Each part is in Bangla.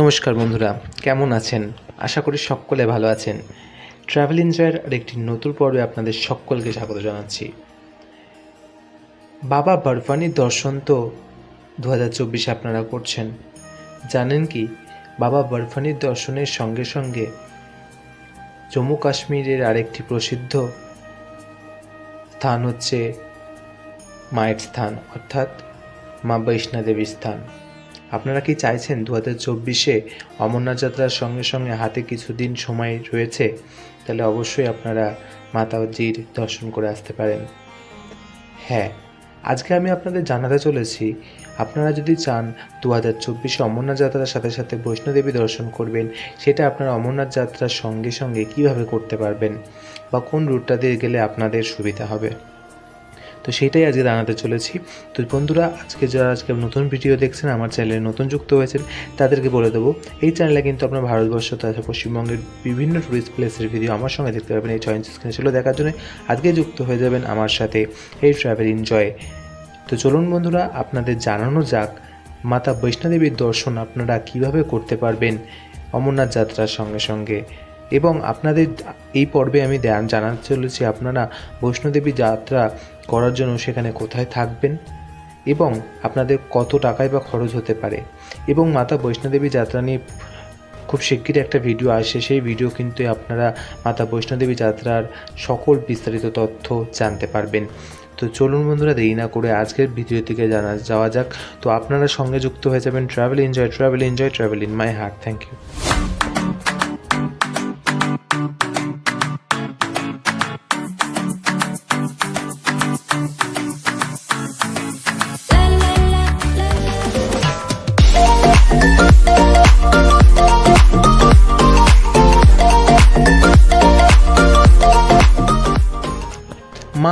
নমস্কার বন্ধুরা, কেমন আছেন? আশা করি সকলে ভালো আছেন। ট্রাভেল এনজয়ের আরেকটি নতুন পর্বে আপনাদের সকলকে স্বাগত জানাচ্ছি। বাবা বরফানির দর্শন তো দু হাজার চব্বিশে আপনারা করছেন। জানেন কি, বাবা বরফানির দর্শনের সঙ্গে সঙ্গে জম্মু কাশ্মীরের আরেকটি প্রসিদ্ধ স্থান হচ্ছে মায়ের স্থান, অর্থাৎ মা বৈষ্ণা দেবীর স্থান। আপনারা কি চাইছেন দু হাজার চব্বিশে অমরনাথ যাত্রার সঙ্গে সঙ্গে হাতে কিছুদিন সময় রয়েছে? তাহলে অবশ্যই আপনারা মাতাজির দর্শন করে আসতে পারেন। হ্যাঁ আজকে আমি আপনাদের জানাতে চলেছি, আপনারা যদি চান দু হাজার চব্বিশে অমরনাথ যাত্রার সাথে সাথে বৈষ্ণোদেবী দর্শন করবেন, সেটা আপনারা অমরনাথ যাত্রার সঙ্গে সঙ্গে কীভাবে করতে পারবেন বা কোন রুটটা দিয়ে গেলে আপনাদের সুবিধা হবে? তো সেটাই আজকে জানাতে চলেছি। তো বন্ধুরা, আজকে যারা আজকে নতুন ভিডিও দেখছেন, আমার চ্যানেলে নতুন যুক্ত হয়েছেন, তাদেরকে বলে দেবো, এই চ্যানেলে কিন্তু আপনার ভারতবর্ষ তথা পশ্চিমবঙ্গের বিভিন্ন টুরিস্ট প্লেসের ভিডিও আমার সঙ্গে দেখতে পাবেন। এই ইঞ্চি স্ক্রিনে ছিল দেখার জন্য আজকে যুক্ত হয়ে যাবেন আমার সাথে এই ট্রাভেল এনজয় তো চলুন বন্ধুরা, আপনাদের জানানো যাক, মাতা বৈষ্ণোদেবীর দর্শন আপনারা কীভাবে করতে পারবেন অমরনাথ যাত্রার সঙ্গে সঙ্গে। এবং আপনাদের এই পর্বে আমি জানাতে চলেছি, আপনারা বৈষ্ণোদেবী যাত্রা করার জন্য সেখানে কোথায় থাকবেন এবং আপনাদের কত টাকায় বা খরচ হতে পারে। এবং মাতা বৈষ্ণোদেবী যাত্রা নিয়ে খুব শিগগিরই একটা ভিডিও আসে, সেই ভিডিও কিন্তু আপনারা মাতা বৈষ্ণোদেবী যাত্রার সকল বিস্তারিত তথ্য জানতে পারবেন। তো চলুন বন্ধুরা, দেরি না করে আজকের ভিডিও থেকে জানা, যাওয়া যাক। তো আপনারা সঙ্গে যুক্ত হয়ে যাবেন travel enjoy travel enjoy travel in my heart thank you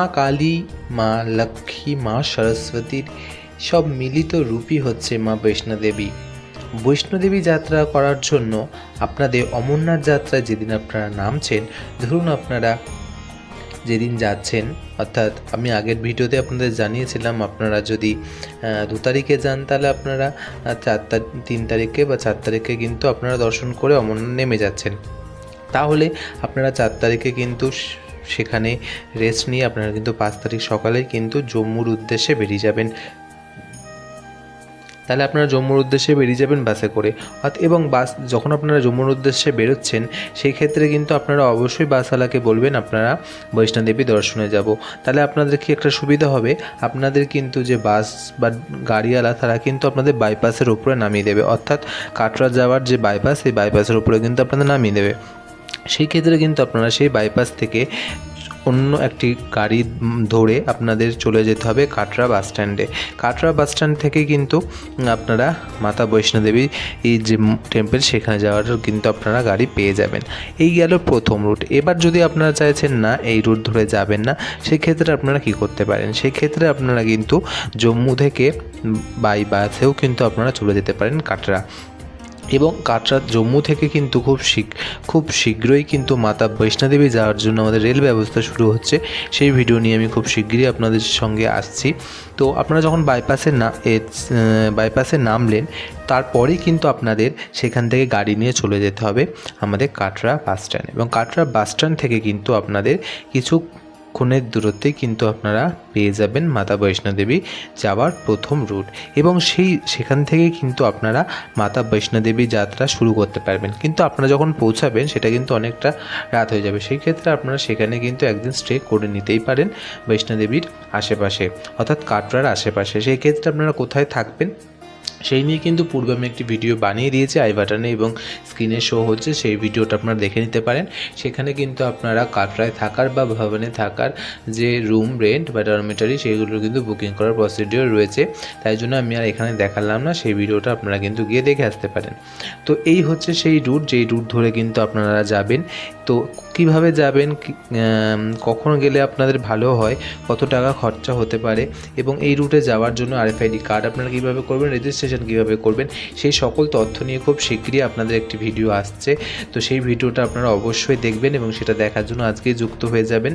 মা কালী, মা লক্ষ্মী, মা সরস্বতীর সব মিলিত রূপই হচ্ছে মা বৈষ্ণোদেবী। বৈষ্ণোদেবী যাত্রা করার জন্য আপনাদের অমরনাথ যাত্রায় যেদিন আপনারা নামছেন, ধরুন আপনারা যেদিন যাচ্ছেন, অর্থাৎ আমি আগের ভিডিওতে আপনাদের জানিয়েছিলাম, আপনারা যদি দু তারিখে যান তাহলে আপনারা চার তারিখ তিন তারিখে বা চার তারিখে কিন্তু আপনারা দর্শন করে অমরনাথ নেমে যাচ্ছেন। তাহলে আপনারা চার তারিখে কিন্তু সেখানে রেস্ট নিয়ে আপনারা কিন্তু পাঁচ তারিখ সকালে কিন্তু জম্মুর উদ্দেশ্যে বেরিয়ে যাবেন। তাহলে আপনারা জম্মুর উদ্দেশ্যে বেরিয়ে যাবেন বাসে করে। এবং বাস যখন আপনারা জম্মুর উদ্দেশ্যে বেরোচ্ছেন সেই ক্ষেত্রে কিন্তু আপনারা অবশ্যই বাসওয়ালাকে বলবেন, আপনারা বৈষ্ণোদেবী দর্শনে যাব। তাহলে আপনাদের কি একটা সুবিধা হবে? আপনাদের কিন্তু যে বাস বা গাড়িওয়ালা, তারা কিন্তু আপনাদের বাইপাসের উপরে নামিয়ে দেবে। অর্থাৎ কাটরা যাওয়ার যে বাইপাস সেই বাইপাসের উপরে কিন্তু আপনাদের নামিয়ে দেবে। সেই ক্ষেত্রে কিন্তু আপনারা সেই বাইপাস থেকে অন্য একটি গাড়ি ধরে আপনাদের চলে যেতে হবে কাটরা বাস স্ট্যান্ডে কাটরা বাস স্ট্যান্ড থেকে কিন্তু আপনারা মাতা বৈষ্ণোদেবী এই যে টেম্পল সেখানে যাওয়ার কিন্তু আপনারা গাড়ি পেয়ে যাবেন। এই গেল প্রথম রুট এবার যদি আপনারা চাইছেন না এই রুট ধরে যাবেন না, সেক্ষেত্রে আপনারা কি করতে পারেন? সেক্ষেত্রে আপনারা কিন্তু জম্মু থেকে বাই বাসেও কিন্তু আপনারা চলে যেতে পারেন কাটরা। এবং কাটরা জম্মু থেকে কিন্তু খুব শীঘ্র খুব শীঘ্রই কিন্তু মাতা বৈষ্ণোদেবী যাওয়ার জন্য আমাদের রেল ব্যবস্থা শুরু হচ্ছে। সেই ভিডিও নিয়ে আমি খুব শীঘ্রই আপনাদের সঙ্গে আসছি। তো আপনারা যখন বাইপাসে না বাইপাসে নামলেন, তারপরেই কিন্তু আপনাদের সেখান থেকে গাড়ি নিয়ে চলে যেতে হবে আমাদের কাটরা বাস স্ট্যান্ড। এবং কাটরা বাস স্ট্যান্ড থেকে কিন্তু আপনাদের কিছু ক্ষণের দূরত্বে কিন্তু আপনারা পেয়ে যাবেন মাতা বৈষ্ণোদেবী যাওয়ার প্রথম রুট এবং সেই সেখান থেকে কিন্তু আপনারা মাতা বৈষ্ণোদেবী যাত্রা শুরু করতে পারবেন। কিন্তু আপনারা যখন পৌঁছাবেন, সেটা কিন্তু অনেকটা রাত হয়ে যাবে। সেই ক্ষেত্রে আপনারা সেখানে কিন্তু একদিন স্টে করে নিতেই পারেন বৈষ্ণোদেবীর আশেপাশে, অর্থাৎ কাটরার আশেপাশে। সেই ক্ষেত্রে আপনারা কোথায় থাকবেন? সেই নিয়ে কিন্তু পূর্বে আমি একটি ভিডিও বানিয়ে দিয়েছি আই বাটনে এবং স্ক্রিনে শো হচ্ছে, সেই ভিডিওটা আপনারা দেখে নিতে পারেন। সেখানে কিন্তু আপনারা কাটরায় থাকার বা ভবনে থাকার যে রুম রেন্ট বা ডরমিটারি সেগুলো কিন্তু বুকিং করার প্রসিডিওর রয়েছে। তাই জন্য আমি আর এখানে দেখালাম না, সেই ভিডিওটা আপনারা কিন্তু গিয়ে দেখে আসতে পারেন। তো এই হচ্ছে সেই রুট যেই রুট ধরে কিন্তু আপনারা যাবেন। তো কীভাবে যাবেন কখন গেলে আপনাদের ভালো হয়, কত টাকা খরচা হতে পারে এবং এই রুটে যাওয়ার জন্য আরএফআইডি কার্ড আপনারা কীভাবে করবেন রেজিস্ট্রেশন রেজিস্ট্রেশন কীভাবে করবেন, সেই সকল তথ্য নিয়ে খুব শীঘ্রই আপনাদের একটি ভিডিও আসছে। তো সেই ভিডিওটা আপনারা অবশ্যই দেখবেন এবং সেটা দেখার জন্য আজকেই যুক্ত হয়ে যাবেন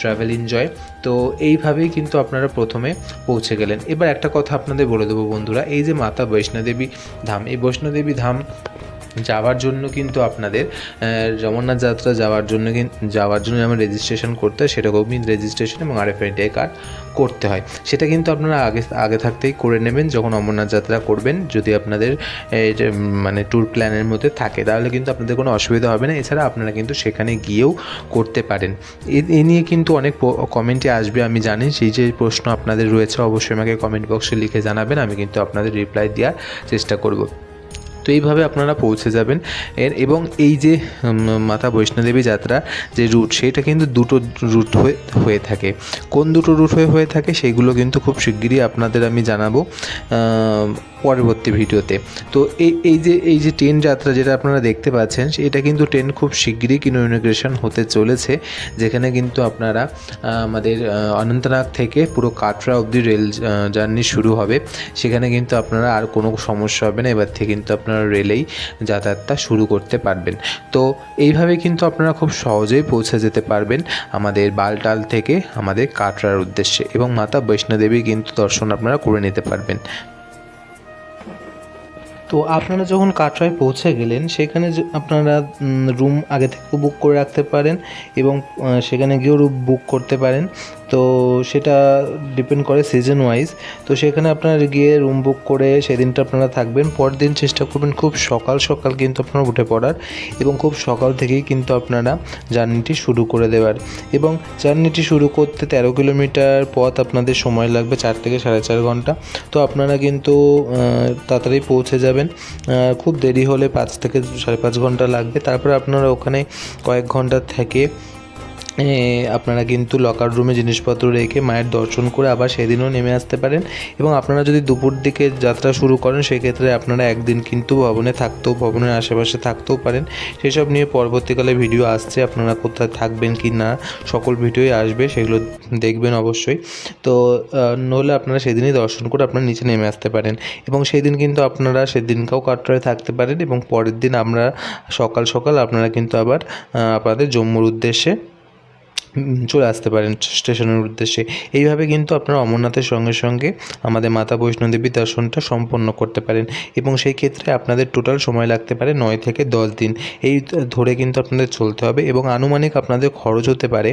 ট্রাভেল এনজয় তো এইভাবেই কিন্তু আপনারা প্রথমে পৌঁছে গেলেন। এবার একটা কথা আপনাদের বলে দেবো বন্ধুরা, এই যে মাতা বৈষ্ণোদেবী ধাম, এই বৈষ্ণোদেবী ধাম যাওয়ার জন্য কিন্তু আপনাদের জগন্নাথ যাত্রা যাওয়ার জন্য যাওয়ার জন্য যেমন রেজিস্ট্রেশন করতে হয় সেরকমই রেজিস্ট্রেশন এবং আরএফআইডি কার্ড করতে হয়। সেটা কিন্তু আপনারা আগে আগে থাকতেই করে নেবেন যখন অমরনাথ যাত্রা করবেন। যদি আপনাদের মানে ট্যুর প্ল্যানের মধ্যে থাকে, তাহলে কিন্তু আপনাদের কোনো অসুবিধা হবে না। এছাড়া আপনারা কিন্তু সেখানে গিয়েও করতে পারেন। এ নিয়ে কিন্তু অনেক কমেন্টে আসবে, আমি জানি। সেই যে প্রশ্ন আপনাদের রয়েছে, অবশ্যই আমাকে কমেন্ট বক্সে লিখে জানাবেন। আমি কিন্তু আপনাদের রিপ্লাই দেওয়ার চেষ্টা করব। তো এইভাবে আপনারা পৌঁছে যাবেন। এর এবং এই যে মাতা বৈষ্ণোদেবী যাত্রা যে রুট, সেটা কিন্তু দুটো রুট হয়ে হয়ে থাকে। কোন দুটো রুট হয়ে হয়ে থাকে সেইগুলো কিন্তু খুব শিগগিরই আপনাদের আমি জানাব পরবর্তী ভিডিওতে। তো এই এই যে এই যে ট্রেন যাত্রা যেটা আপনারা দেখতে পাচ্ছেন, এটা কিন্তু ট্রেন খুব শিগগিরই কিন্তু ইনোগ্রেশন হতে চলেছে, যেখানে কিন্তু আপনারা আমাদের অনন্তনাগ থেকে পুরো কাটরা অবধি রেল জার্নি শুরু হবে। সেখানে কিন্তু আপনারা আর কোনো সমস্যা হবে না। এবার থেকে কিন্তু আপনারা রেলেই যাতায়াতটা শুরু করতে পারবেন। তো এইভাবে কিন্তু আপনারা খুব সহজেই পৌঁছে যেতে পারবেন আমাদের বালটাল থেকে আমাদের কাটরার উদ্দেশ্যে এবং মাতা বৈষ্ণোদেবী কিন্তু দর্শন আপনারা করে নিতে পারবেন। তো আপনারা যখন কাটরায় পৌঁছে গেলেন, সেখানে আপনারা রুম আগে থেকে বুক করে রাখতে পারেন এবং সেখানে গিয়েও রুম বুক করতে পারেন। তো সেটা ডিপেন্ড করে সিজন ওয়াইজ তো সেখানে আপনারা গিয়ে রুম বুক করে সেদিনটা আপনারা থাকবেন। পরের দিন চেষ্টা করবেন খুব সকাল সকাল কিন্তু আপনারা উঠে পড়ার এবং খুব সকাল থেকেই কিন্তু আপনারা জার্নিটি শুরু করে দেওয়ার। এবং জার্নিটি শুরু করতে তেরো কিলোমিটার পথ আপনাদের সময় লাগবে চার থেকে সাড়ে চার ঘণ্টা। তো আপনারা কিন্তু তাড়াতাড়ি পৌঁছে যাবেন। খুব দেরি হলে পাঁচ থেকে সাড়ে পাঁচ ঘণ্টা লাগবে। তারপরে আপনারা ওখানে কয়েক ঘণ্টা থেকে আপনারা কিন্তু লকার রুমে জিনিসপত্র রেখে মায়ের দর্শন করে আবার সেদিনও নেমে আসতে পারেন এবং আপনারা যদি দুপুর দিকে যাত্রা শুরু করেন, সেক্ষেত্রে আপনারা একদিন কিন্তু ভবনে থাকতেও, ভবনের আশেপাশে থাকতেও পারেন। সেসব নিয়ে পরবর্তীকালে ভিডিও আসছে, আপনারা কোথায় থাকবেন কি না, সকল ভিডিওই আসবে, সেগুলো দেখবেন অবশ্যই। তো নইলে আপনারা সেদিনই দর্শন করে আপনারা নিচে নেমে আসতে পারেন এবং সেই দিন কিন্তু আপনারা সেদিনকেও কাটরায় থাকতে পারেন এবং পরের দিন আমরা সকাল সকাল আপনারা কিন্তু আবার আপনাদের জম্মুর উদ্দেশ্যে চলে আসতে পারেন স্টেশনের উদ্দেশ্যে। এইভাবে কিন্তু আপনারা অমরনাথের সঙ্গে সঙ্গে আমাদের মাতা বৈষ্ণোদেবী দর্শনটা সম্পন্ন করতে পারেন এবং সেই ক্ষেত্রে আপনাদের টোটাল সময় লাগতে পারে নয় থেকে দশ দিন। এই ধরে কিন্তু আপনাদের চলতে হবে এবং আনুমানিক আপনাদের খরচ হতে পারে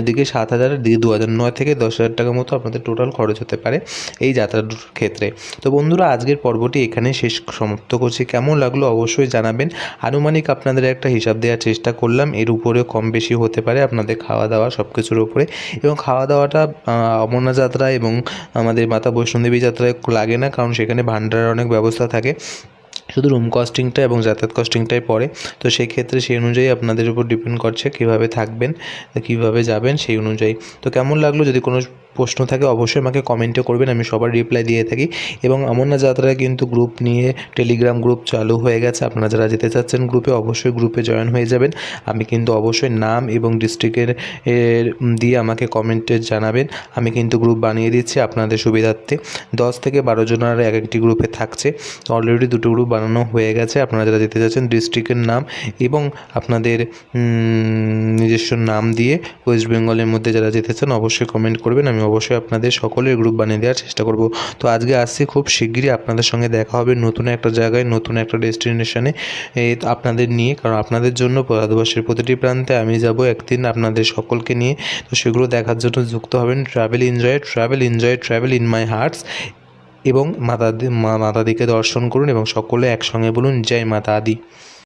এদিকে সাত হাজার দিকে দু হাজার, নয় থেকে দশ হাজার টাকার মতো আপনাদের টোটাল খরচ হতে পারে এই যাত্রার ক্ষেত্রে। তো বন্ধুরা, আজকের পর্বটি এখানে শেষ সমাপ্ত করছি। কেমন লাগল অবশ্যই জানাবেন। আনুমানিক আপনাদের একটা হিসাব দেওয়ার চেষ্টা করলাম। এর উপরেও কম বেশি হতে পারে আপনাদের খাওয়া দাওয়া সব কিছুর উপরে এবং খাওয়া দাওয়াটা অমরনাথ যাত্রা এবং আমাদের মাতা বৈষ্ণোদেবী যাত্রায় লাগে না কারণ সেখানে ভান্ডারের অনেক ব্যবস্থা থাকে। শুধু রুম কস্টিংটা এবং যাতায়াত কস্টিংটাই পড়ে। তো সেই ক্ষেত্রে সেই অনুযায়ী আপনাদের উপর ডিপেন্ড করছে কীভাবে থাকবেন, কীভাবে যাবেন সেই অনুযায়ী। তো কেমন লাগল যদি কোনো প্রশ্ন থাকে, অবশ্যই আমাকে কমেন্টে করবেন, আমি সবার রিপ্লাই দিয়ে থাকি। এবং অমরনাথ যাত্রায় কিন্তু গ্রুপ নিয়ে টেলিগ্রাম গ্রুপ চালু হয়ে গেছে, আপনারা যারা যেতে চাচ্ছেন গ্রুপে অবশ্যই গ্রুপে জয়েন হয়ে যাবেন। আমি কিন্তু অবশ্যই নাম এবং ডিস্ট্রিক্টের দিয়ে আমাকে কমেন্টে জানাবেন। আমি কিন্তু গ্রুপ বানিয়ে দিচ্ছি আপনাদের সুবিধার্থে। দশ থেকে বারো জনের এক একটি গ্রুপে থাকছে। অলরেডি দুটো গ্রুপ বানানো হয়ে গেছে। আপনারা যারা যেতে চাচ্ছেন ডিস্ট্রিক্টের নাম এবং আপনাদের নিজস্ব নাম দিয়ে ওয়েস্ট বেঙ্গলের মধ্যে যারা যেতে চান, অবশ্যই কমেন্ট করবেন, আমি অবশ্যই আপনাদের সকলের গ্রুপ বানিয়ে দেওয়ার চেষ্টা করব। তো আজকে আসছি খুব শিগগিরই আপনাদের সঙ্গে দেখা হবে নতুন একটা জায়গায়, নতুন একটা ডেস্টিনেশনে আপনাদের নিয়ে, কারণ আপনাদের জন্য ভারতবর্ষের প্রতিটি প্রান্তে আমি যাব একদিন আপনাদের সকলকে নিয়ে। তো সেগুলো দেখার জন্য যুক্ত হবেন travel enjoy travel enjoy travel in my hearts এবং মাতা দি- মা মাতা দর্শন করুন এবং সকলে একসঙ্গে বলুন, জয় মাতা আদি